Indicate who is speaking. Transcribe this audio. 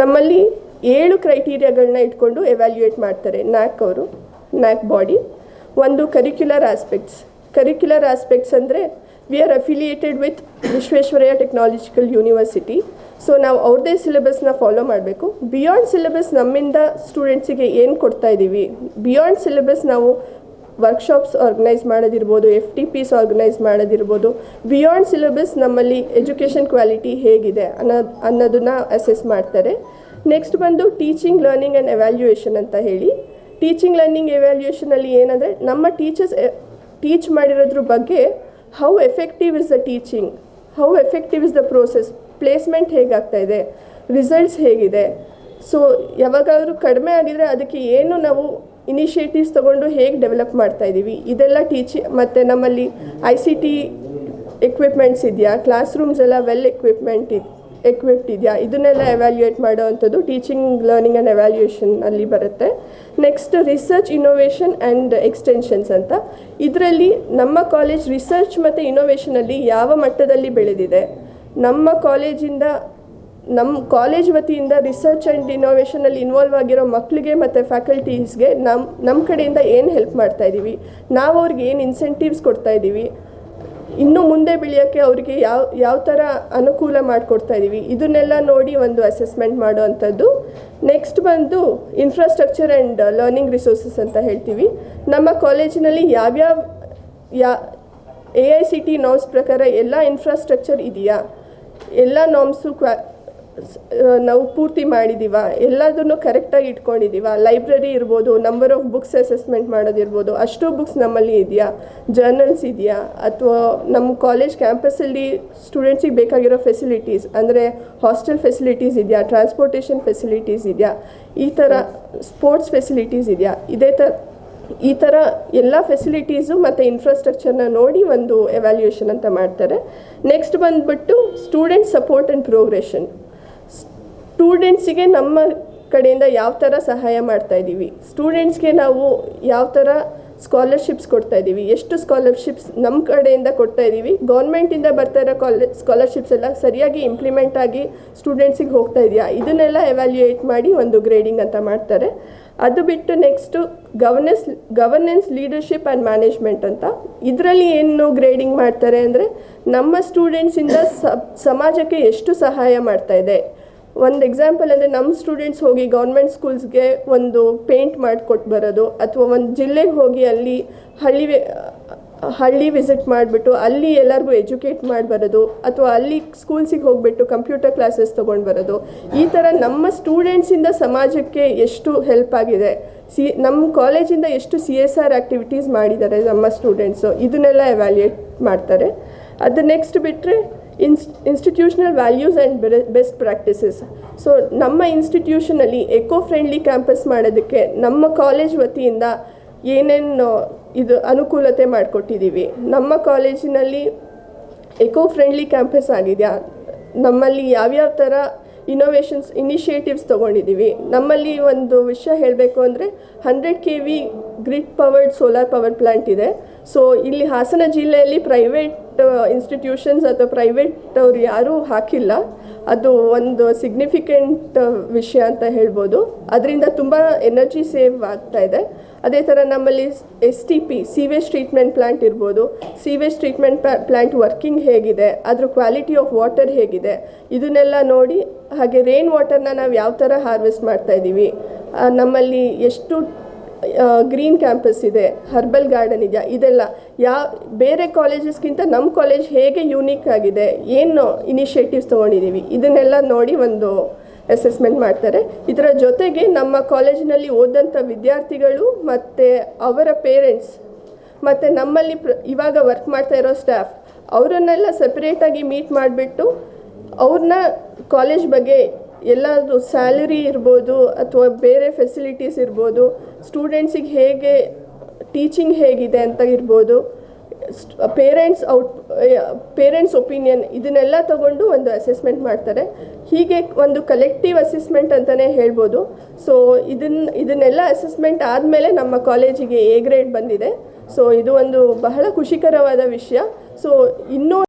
Speaker 1: ನಮ್ಮಲ್ಲಿ ಏಳು ಕ್ರೈಟೀರಿಯಾಗಳನ್ನ ಇಟ್ಕೊಂಡು ಎವ್ಯಾಲ್ಯೂಯೇಟ್ ಮಾಡ್ತಾರೆ ನ್ಯಾಕ್ ಅವರು, ನ್ಯಾಕ್ ಬಾಡಿ. ಒಂದು ಕರಿಕ್ಯುಲರ್ ಆಸ್ಪೆಕ್ಟ್ಸ್ ಕರಿಕ್ಯುಲರ್ ಆಸ್ಪೆಕ್ಟ್ಸ್ ಅಂದರೆ we are affiliated with Visvesvaraya technological university so ನಾವು ಅವ್ರದ್ದೇ ಸಿಲೆಬಸ್ನ ಫಾಲೋ ಮಾಡಬೇಕು. ಬಿಯಾಂಡ್ ಸಿಲೆಬಸ್ ನಮ್ಮಿಂದ ಸ್ಟೂಡೆಂಟ್ಸಿಗೆ ಏನು ಕೊಡ್ತಾ ಇದ್ದೀವಿ ಬಿಯಾಂಡ್ ಸಿಲೆಬಸ್ ನಾವು ವರ್ಕ್ಶಾಪ್ಸ್ ಆರ್ಗನೈಸ್ ಮಾಡೋದಿರ್ಬೋದು ಎಫ್ ಟಿ ಪಿಸ್ ಆರ್ಗನೈಸ್ ಮಾಡೋದಿರ್ಬೋದು ಬಿಯಾಂಡ್ ಸಿಲೆಬಸ್ ನಮ್ಮಲ್ಲಿ ಎಜುಕೇಷನ್ ಕ್ವಾಲಿಟಿ ಹೇಗಿದೆ ಅನ್ನೋದು ಅನ್ನೋದನ್ನು ಅಸೆಸ್ ಮಾಡ್ತಾರೆ. ನೆಕ್ಸ್ಟ್ ಬಂದು ಟೀಚಿಂಗ್ ಲರ್ನಿಂಗ್ ಆ್ಯಂಡ್ ಎವ್ಯಾಲ್ಯೂಯೇಷನ್ ಅಂತ ಹೇಳಿ. ಟೀಚಿಂಗ್ ಲರ್ನಿಂಗ್ ಎವ್ಯಾಲ್ಯೂಯೇಷನಲ್ಲಿ ಏನಂದರೆ ನಮ್ಮ ಟೀಚರ್ಸ್ ಟೀಚ್ ಮಾಡಿರೋದ್ರ ಬಗ್ಗೆ how effective is the teaching how effective is the process placement ಹೇಗಾಗ್ತಾ ಇದೆ? ರಿಸಲ್ಟ್ಸ್ ಹೇಗಿದೆ? ಸೊ ಯಾವಾಗಾದರೂ ಕಡಿಮೆ ಆಗಿದರೆ ಅದಕ್ಕೆ ಏನು ನಾವು ಇನಿಷಿಯೇಟಿವ್ಸ್ ತೊಗೊಂಡು ಹೇಗೆ ಡೆವಲಪ್ ಮಾಡ್ತಾ ಇದ್ದೀವಿ ಇದೆಲ್ಲ ಟೀಚಿ ಮತ್ತು ನಮ್ಮಲ್ಲಿ ಐ ಸಿ ಟಿ ಎಕ್ವಿಪ್ಮೆಂಟ್ಸ್ ಇದೆಯಾ? ಕ್ಲಾಸ್ ರೂಮ್ಸ್ ಎಲ್ಲ ವೆಲ್ ಎಕ್ವಿಪ್ಮೆಂಟ್ ಇದೆ ಎಕ್ವಿಪ್ಡ್ ಇದೆಯಾ? ಇದನ್ನೆಲ್ಲ ಎವ್ಯಾಲ್ಯೂಯೇಟ್ ಮಾಡೋವಂಥದ್ದು ಟೀಚಿಂಗ್ ಲರ್ನಿಂಗ್ ಆ್ಯಂಡ್ ಎವ್ಯಾಲ್ಯೂಯೇಷನ್ ಅಲ್ಲಿ ಬರುತ್ತೆ. Next research innovation and extensions ಅಂತ. ಇದರಲ್ಲಿ ನಮ್ಮ ಕಾಲೇಜ್ ರಿಸರ್ಚ್ ಮತ್ತು ಇನೋವೇಷನಲ್ಲಿ ಯಾವ ಮಟ್ಟದಲ್ಲಿ ಬೆಳೆದಿದೆ? ನಮ್ಮ ಕಾಲೇಜಿಂದ ನಮ್ಮ ಕಾಲೇಜ್ ವತಿಯಿಂದ ರಿಸರ್ಚ್ ಆ್ಯಂಡ್ ಇನೋವೇಷನಲ್ಲಿ ಇನ್ವಾಲ್ವ್ ಆಗಿರೋ ಮಕ್ಕಳಿಗೆ ಮತ್ತು ಫ್ಯಾಕಲ್ಟೀಸ್ಗೆ ನಮ್ಮ ನಮ್ಮ ಕಡೆಯಿಂದ ಏನು ಹೆಲ್ಪ್ ಮಾಡ್ತಾ ಇದ್ದೀವಿ ನಾವು ಅವ್ರಿಗೆ ಏನು ಇನ್ಸೆಂಟಿವ್ಸ್ ಕೊಡ್ತಾ ಇದ್ದೀವಿ ಇನ್ನು ಮುಂದೆ ಬೆಳೆಯೋಕ್ಕೆ ಅವರಿಗೆ ಯಾವ ಯಾವ ಥರ ಅನುಕೂಲ ಮಾಡಿಕೊಡ್ತಾ ಇದ್ದೀವಿ ಇದನ್ನೆಲ್ಲ ನೋಡಿ ಒಂದು ಅಸೆಸ್ಮೆಂಟ್ ಮಾಡುವಂಥದ್ದು. ನೆಕ್ಸ್ಟ್ ಬಂದು ಇನ್ಫ್ರಾಸ್ಟ್ರಕ್ಚರ್ ಆ್ಯಂಡ್ ಲರ್ನಿಂಗ್ ರಿಸೋರ್ಸಸ್ ಅಂತ ಹೇಳ್ತೀವಿ. ನಮ್ಮ ಕಾಲೇಜಿನಲ್ಲಿ ಯಾವ್ಯಾವ, ಯಾ A I C T norms ಪ್ರಕಾರ ಎಲ್ಲ ಇನ್ಫ್ರಾಸ್ಟ್ರಕ್ಚರ್ ಇದೆಯಾ? ಎಲ್ಲ ನಾಮ್ಸು ಕ್ವಾ ನಾವು ಪೂರ್ತಿ ಮಾಡಿದ್ದೀವ ಎಲ್ಲದನ್ನು ಕರೆಕ್ಟಾಗಿ ಇಟ್ಕೊಂಡಿದ್ದೀವ ಲೈಬ್ರರಿ ಇರ್ಬೋದು ನಂಬರ್ ಆಫ್ ಬುಕ್ಸ್ ಅಸೆಸ್ಮೆಂಟ್ ಮಾಡೋದಿರ್ಬೋದು ಅಷ್ಟು ಬುಕ್ಸ್ ನಮ್ಮಲ್ಲಿ ಇದೆಯಾ? ಜರ್ನಲ್ಸ್ ಇದೆಯಾ? ಅಥವಾ ನಮ್ಮ ಕಾಲೇಜ್ ಕ್ಯಾಂಪಸ್ಸಲ್ಲಿ ಸ್ಟೂಡೆಂಟ್ಸಿಗೆ ಬೇಕಾಗಿರೋ ಫೆಸಿಲಿಟೀಸ್ ಅಂದರೆ ಹಾಸ್ಟೆಲ್ ಫೆಸಿಲಿಟೀಸ್ ಇದೆಯಾ? ಟ್ರಾನ್ಸ್ಪೋರ್ಟೇಷನ್ ಫೆಸಿಲಿಟೀಸ್ ಇದೆಯಾ? ಈ ಥರ ಸ್ಪೋರ್ಟ್ಸ್ ಫೆಸಿಲಿಟೀಸ್ ಇದೆಯಾ? ಇದೇ ಥರ ಈ ಥರ ಎಲ್ಲ ಫೆಸಿಲಿಟೀಸು ಮತ್ತು ಇನ್ಫ್ರಾಸ್ಟ್ರಕ್ಚರ್ನ ನೋಡಿ ಒಂದು ಎವ್ಯಾಲ್ಯೂಯೇಷನ್ ಅಂತ ಮಾಡ್ತಾರೆ. ನೆಕ್ಸ್ಟ್ ಬಂದುಬಿಟ್ಟು ಸ್ಟೂಡೆಂಟ್ ಸಪೋರ್ಟ್ ಆ್ಯಂಡ್ ಪ್ರೋಗ್ರೆಷನ್ ಸ್ಟೂಡೆಂಟ್ಸಿಗೆ ನಮ್ಮ ಕಡೆಯಿಂದ ಯಾವ ಥರ ಸಹಾಯ ಮಾಡ್ತಾ ಇದ್ದೀವಿ ಸ್ಟೂಡೆಂಟ್ಸ್ಗೆ ನಾವು ಯಾವ ಥರ ಸ್ಕಾಲರ್ಶಿಪ್ಸ್ ಕೊಡ್ತಾ ಇದ್ದೀವಿ ಎಷ್ಟು ಸ್ಕಾಲರ್ಶಿಪ್ಸ್ ನಮ್ಮ ಕಡೆಯಿಂದ ಕೊಡ್ತಾ ಇದ್ದೀವಿ ಗೌರ್ಮೆಂಟಿಂದ ಬರ್ತಾ ಇರೋ ಕಾಲೇಜ್ ಸ್ಕಾಲರ್ಶಿಪ್ಸ್ ಎಲ್ಲ ಸರಿಯಾಗಿ ಇಂಪ್ಲಿಮೆಂಟ್ ಆಗಿ ಸ್ಟೂಡೆಂಟ್ಸಿಗೆ ಹೋಗ್ತಾ ಇದೆಯಾ? ಇದನ್ನೆಲ್ಲ ಎವ್ಯಾಲ್ಯೂಯೇಟ್ ಮಾಡಿ ಒಂದು ಗ್ರೇಡಿಂಗ್ ಅಂತ ಮಾಡ್ತಾರೆ. ಅದು ಬಿಟ್ಟು next governance governance leadership and management ಅಂತ. ಇದರಲ್ಲಿ ಏನು ಗ್ರೇಡಿಂಗ್ ಮಾಡ್ತಾರೆ ಅಂದರೆ ನಮ್ಮ ಸ್ಟೂಡೆಂಟ್ಸಿಂದ ಸಮಾಜಕ್ಕೆ ಎಷ್ಟು ಸಹಾಯ ಮಾಡ್ತಾ ಇದೆ? ಒಂದು ಎಕ್ಸಾಂಪಲ್ ಅಂದರೆ ನಮ್ಮ ಸ್ಟೂಡೆಂಟ್ಸ್ ಹೋಗಿ ಗೌರ್ಮೆಂಟ್ ಸ್ಕೂಲ್ಸ್ಗೆ ಒಂದು ಪೇಂಟ್ ಮಾಡಿಕೊಟ್ಟು ಬರೋದು ಅಥವಾ ಒಂದು ಜಿಲ್ಲೆಗೆ ಹೋಗಿ ಅಲ್ಲಿ ಹಳ್ಳಿ ಹಳ್ಳಿ ವಿಸಿಟ್ ಮಾಡಿಬಿಟ್ಟು ಅಲ್ಲಿ ಎಲ್ಲರಿಗೂ ಎಜುಕೇಟ್ ಮಾಡಿ ಬರೋದು ಅಥವಾ ಅಲ್ಲಿ ಸ್ಕೂಲ್ಸಿಗೆ ಹೋಗಿಬಿಟ್ಟು ಕಂಪ್ಯೂಟರ್ ಕ್ಲಾಸಸ್ ತೊಗೊಂಡು ಬರೋದು. ಈ ಥರ ನಮ್ಮ ಸ್ಟೂಡೆಂಟ್ಸಿಂದ ಸಮಾಜಕ್ಕೆ ಎಷ್ಟು ಹೆಲ್ಪ್ ಆಗಿದೆ. ಸಿ ನಮ್ಮ ಕಾಲೇಜಿಂದ ಎಷ್ಟು ಸಿ ಎಸ್ ಆರ್ ಆ್ಯಕ್ಟಿವಿಟೀಸ್ ಮಾಡಿದ್ದಾರೆ ನಮ್ಮ ಸ್ಟೂಡೆಂಟ್ಸು ಇದನ್ನೆಲ್ಲ ಎವ್ಯಾಲ್ಯೂಯೇಟ್ ಮಾಡ್ತಾರೆ. ಅದು ನೆಕ್ಸ್ಟ್ ಬಿಟ್ಟರೆ ಇನ್ಸ್ institutional values and best practices so ನಮ್ಮ ಇನ್ಸ್ಟಿಟ್ಯೂಷನಲ್ಲಿ ಎಕೋ ಫ್ರೆಂಡ್ಲಿ ಕ್ಯಾಂಪಸ್ ಮಾಡೋದಕ್ಕೆ ನಮ್ಮ ಕಾಲೇಜ್ ವತಿಯಿಂದ ಏನೇನು ಇದು ಅನುಕೂಲತೆ ಮಾಡಿಕೊಟ್ಟಿದ್ದೀವಿ ನಮ್ಮ ಕಾಲೇಜಿನಲ್ಲಿ ಎಕೋ ಫ್ರೆಂಡ್ಲಿ ಕ್ಯಾಂಪಸ್ ಆಗಿದೆಯಾ? ನಮ್ಮಲ್ಲಿ ಯಾವ್ಯಾವ ಥರ ಇನೋವೇಷನ್ಸ್ ಇನಿಷಿಯೇಟಿವ್ಸ್ ತೊಗೊಂಡಿದ್ದೀವಿ ನಮ್ಮಲ್ಲಿ ಒಂದು ವಿಷಯ ಹೇಳಬೇಕು ಅಂದರೆ hundred K V grid powered solar power plant ಇದೆ. ಸೊ ಇಲ್ಲಿ ಹಾಸನ ಜಿಲ್ಲೆಯಲ್ಲಿ ಪ್ರೈವೇಟ್ ಇನ್ಸ್ಟಿಟ್ಯೂಷನ್ಸ್ ಅಥವಾ ಪ್ರೈವೇಟ್ ಅವ್ರು ಯಾರೂ ಹಾಕಿಲ್ಲ. ಅದು ಒಂದು ಸಿಗ್ನಿಫಿಕೆಂಟ್ ವಿಷಯ ಅಂತ ಹೇಳ್ಬೋದು. ಅದರಿಂದ ತುಂಬ ಎನರ್ಜಿ ಸೇವ್ ಆಗ್ತಾ ಇದೆ. ಅದೇ ಥರ ನಮ್ಮಲ್ಲಿ S T P sewage treatment plant ಇರ್ಬೋದು. ಸೀವೇಜ್ ಟ್ರೀಟ್ಮೆಂಟ್ ಪ್ಲ್ಯಾಂಟ್ ವರ್ಕಿಂಗ್ ಹೇಗಿದೆ. ಅದ್ರ ಕ್ವಾಲಿಟಿ ಆಫ್ ವಾಟರ್ ಹೇಗಿದೆ. ಇದನ್ನೆಲ್ಲ ನೋಡಿ ಹಾಗೆ ರೇನ್ ವಾಟರ್ನ ನಾವು ಯಾವ ಥರ ಹಾರ್ವೆಸ್ಟ್ ಮಾಡ್ತಾ ಇದ್ದೀವಿ ನಮ್ಮಲ್ಲಿ ಎಷ್ಟು ಗ್ರೀನ್ ಕ್ಯಾಂಪಸ್ ಇದೆ, ಹರ್ಬಲ್ ಗಾರ್ಡನ್ ಇದೆಯಾ? ಇದೆಲ್ಲ ಯಾ, ಬೇರೆ ಕಾಲೇಜಸ್ಗಿಂತ ನಮ್ಮ ಕಾಲೇಜ್ ಹೇಗೆ ಯೂನಿಕ್ ಆಗಿದೆ, ಏನು ಇನಿಷಿಯೇಟಿವ್ಸ್ ತೊಗೊಂಡಿದ್ದೀವಿ ಇದನ್ನೆಲ್ಲ ನೋಡಿ ಒಂದು ಅಸೆಸ್ಮೆಂಟ್ ಮಾಡ್ತಾರೆ. ಇದರ ಜೊತೆಗೆ ನಮ್ಮ ಕಾಲೇಜಿನಲ್ಲಿ ಓದಂಥ ವಿದ್ಯಾರ್ಥಿಗಳು ಮತ್ತು ಅವರ ಪೇರೆಂಟ್ಸ್ ಮತ್ತು ನಮ್ಮಲ್ಲಿ ಪ್ರ, ಇವಾಗ ವರ್ಕ್ ಮಾಡ್ತಾ ಇರೋ ಸ್ಟಾಫ್, ಅವರನ್ನೆಲ್ಲ ಸಪ್ರೇಟಾಗಿ ಮೀಟ್ ಮಾಡಿಬಿಟ್ಟು ಅವ್ರನ್ನ ಕಾಲೇಜ್ ಬಗ್ಗೆ ಎಲ್ಲದು ಸ್ಯಾಲರಿ ಇರ್ಬೋದು ಅಥವಾ ಬೇರೆ ಫೆಸಿಲಿಟೀಸ್ ಇರ್ಬೋದು ಸ್ಟೂಡೆಂಟ್ಸಿಗೆ ಹೇಗೆ ಟೀಚಿಂಗ್ ಹೇಗಿದೆ ಅಂತ ಇರ್ಬೋದು ಪೇರೆಂಟ್ಸ್ ಔಟ್ ಪೇರೆಂಟ್ಸ್ ಒಪಿನಿಯನ್ ಇದನ್ನೆಲ್ಲ ತಗೊಂಡು ಒಂದು ಅಸೆಸ್ಮೆಂಟ್ ಮಾಡ್ತಾರೆ. ಹೀಗೆ ಒಂದು ಕಲೆಕ್ಟಿವ್ ಅಸೆಸ್ಮೆಂಟ್ ಅಂತಲೇ ಹೇಳ್ಬೋದು. ಸೊ ಇದನ್ನ ಇದನ್ನೆಲ್ಲ ಅಸೆಸ್ಮೆಂಟ್ ಆದಮೇಲೆ ನಮ್ಮ ಕಾಲೇಜಿಗೆ ಎ ಗ್ರೇಡ್ ಬಂದಿದೆ. ಸೊ ಇದು ಒಂದು ಬಹಳ ಖುಷಿಕರವಾದ ವಿಷಯ. ಸೊ ಇನ್ನೂ